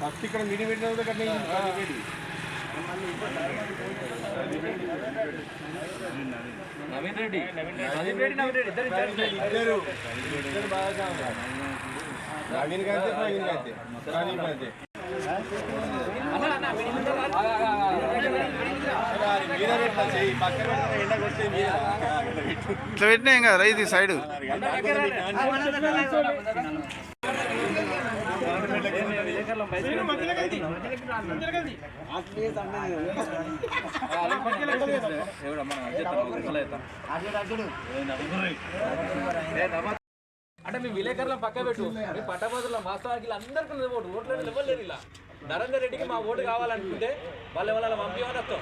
First ఇక్కడ మీడి పెట్టిన. నవీన్ రెడ్డి. నవీన్ రెడ్డి. నవీన్ రెడ్డి ఇద్దరు బాగా కావాలి. నవీన్ గారితే ఇట్లా పెట్టినా ఏం కదా ఇది సైడ్. విలేకరులు అంటే మీ విలేకరుల పక్క పెట్టు మీ పట్టభద్రుల వాస్తవానికి అందరికీ ఓటు ఓట్లు ఇవ్వలేరు ఇలా నరేందర్ రెడ్డికి మా ఓటు కావాలనుకుంటే వాళ్ళు వాళ్ళ పంపించమని వస్తాం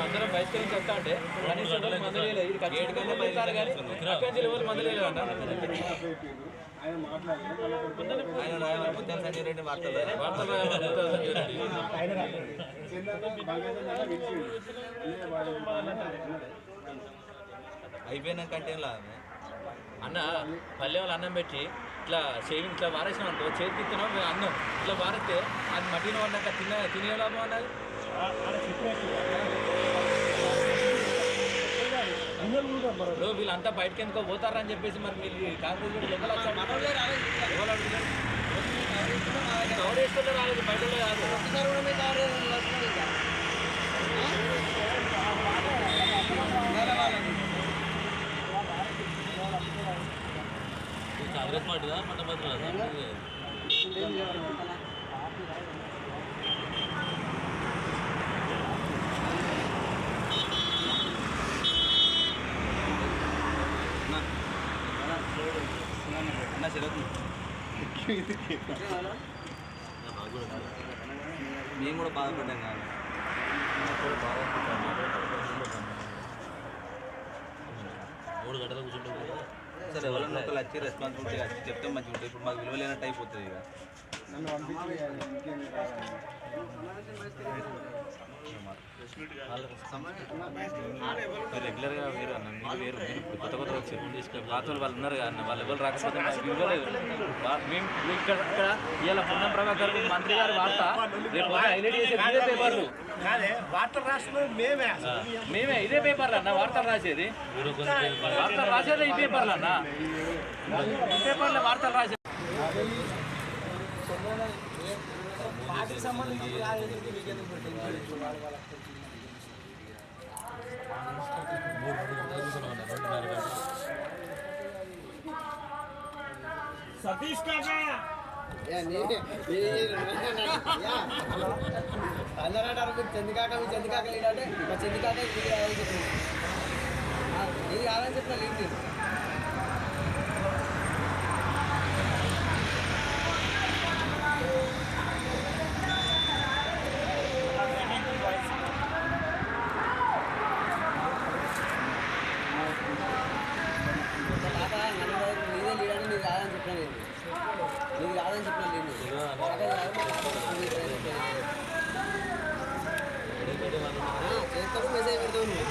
అందరం బయటకు వెళ్ళి చెప్తా అంటే కనీసం ఇది ఖచ్చితంగా పెడతారు కానీ అక్కడి నుంచి ఎవరు అన్న. పల్లె వాళ్ళు అన్నం పెట్టి ఇట్లా షేవింగ్ ఇట్లా వారేసాం అనుకో చేతికి ఇస్తున్నాం మేము అన్నం ఇట్లా వారితే అది మట్టిన పడినాక తిన తినే లాభం అన్నది ఇప్పుడు వీళ్ళంతా బయటకి ఎందుకో పోతారని చెప్పేసి మరి మీరు కాంగ్రెస్ వీళ్ళు ఎవరు ఎవరు అడుగుతారు? రాలేదు బయట వాళ్ళు కాదు కాంగ్రెస్ పార్టీదా పట్టభద్రులదా అన్న చెరొద్దు మేము కూడా బాధపడ్డాం కానీ మూడు గంటలు కూర్చుంటాం కదా సార్ ఎవరైనా ఒకళ్ళు వచ్చి రెస్పాన్సిబిలిటీ వచ్చి చెప్తే మంచిగా ఉంటుంది ఇప్పుడు మాకు విలువ లేనట్టు అయిపోతుంది ఇక రెగ్యులర్గా వేరు అన్న మీరు వేరు మీరు కొత్త కొత్త వచ్చారు పాత వాళ్ళు వాళ్ళు ఉన్నారు కదా అన్న వాళ్ళు ఎవరు రాకపోతే మాకు ఇవ్వలేదు మేము ఇక్కడ ఇక్కడ ఇవాళ పొన్నం ప్రభాకర్ మంత్రి గారి వార్త రేపు హైలైట్ చేసే ఇదే పేపర్లు వార్తలు రాష్ట్రంలో మేమే. మేమే ఇదే పేపర్లు అన్న వార్తలు రాసేది. వార్తలు రాసేది ఈ పేపర్లు అన్న. ఈ పేపర్లో వార్తలు రాసేది అందరూ అంటారు మీరు చంద్రకాక మీరు చంద్రకాక లీడ్ అంటే మా చంద్రకాక ఇది కాదని చెప్పిన కాదని చెప్పిన లీడ్ చెప్పిన నేను నేను మెసేజ్ పెడతావు నువ్వు